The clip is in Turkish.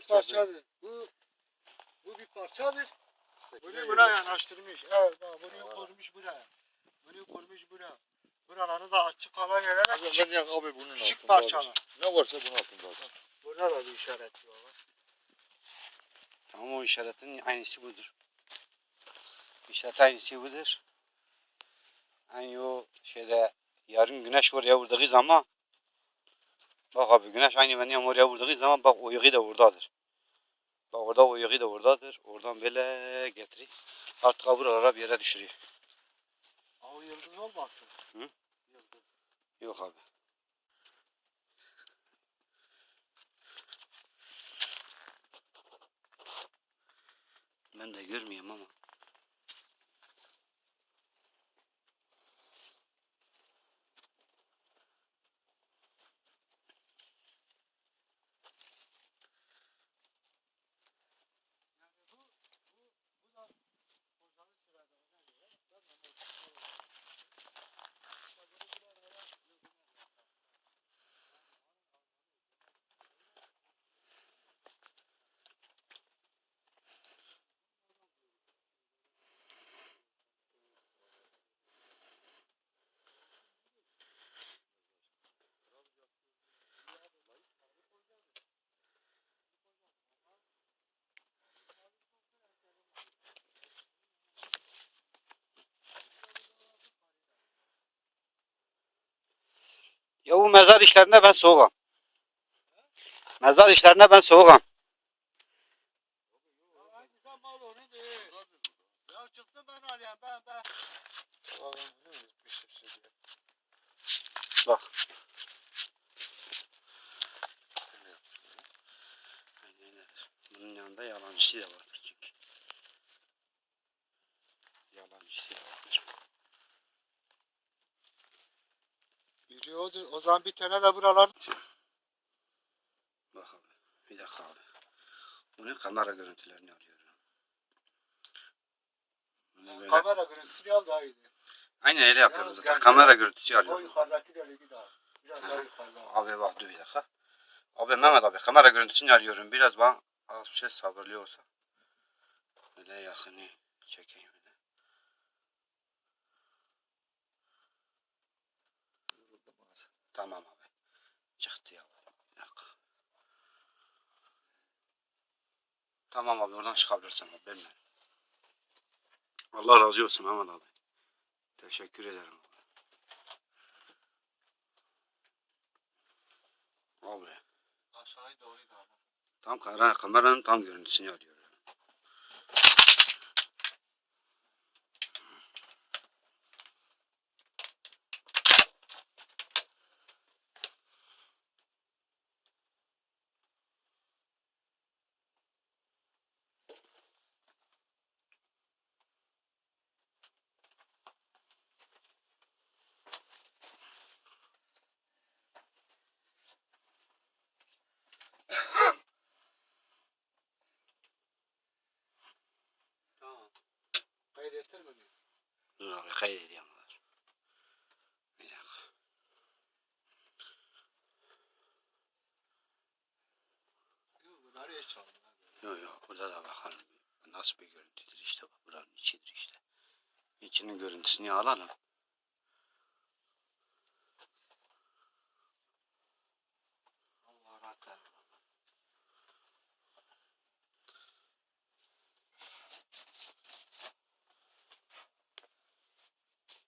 tek parçadır. Bu bu bir parçadır. Bunu buna yanaştırmış. Evet bak bunu kurmuş buraya. Bunu kurmuş buraya. Buraları da açık hava vererek küçük, abi bunun küçük altında. abi. parçalar. Ne varsa bunun altında. abi. Burada da bir işaret var. Tamam o işaretin aynısı budur. İşaret aynısı budur. Aynı o şeyde yarın güneş oraya vurduğu zaman bak abi güneş aynı benim oraya vurduğu zaman bak o yığı da oradadır. Bak orada o yığı da oradadır. Oradan böyle getirir. Artık buralara bir yere düşürüyor. Aa, yıldız olmasın. Hı? Yıldız. Yok abi. Ben de görmüyorum ama. Ya bu mezar işlerinde ben soğukam. Mezar işlerinde ben size. Bak. Bunun yanında yalancısı da vardır çünkü. Yalancısı da vardır. Yürüyordur. O zaman bir tane de buralar. Bak abi. Bir dakika abi. Bunun kamera görüntülerini alıyorum. Bunu böyle- Kamera görüntüsünü al daha iyi. Aynen öyle yapıyoruz zaten. Kamera görüntüsü O alıyorum. yukarıdaki de bir daha. Biraz daha yukarıda. Abi bak dur bir dakika. Abi Mehmet abi kamera görüntüsünü alıyorum. Biraz bana az bir şey sabırlı olsa. Böyle yakını çekeyim. Böyle. Tamam abi. Çıktı ya. Bir dakika. Tamam abi oradan çıkabilirsin abi. Benimle. Allah razı olsun Mehmet abi. Teşekkür ederim. Abi. Aşağıya doğru. Tam kamera, kameranın tam görüntüsünü alıyorum. Dur abi kaydediyorum. Bir dakika. Yok. Yok yok burada da bakalım. Nasıl bir görüntüdür işte buranın içidir işte. İçinin görüntüsünü alalım.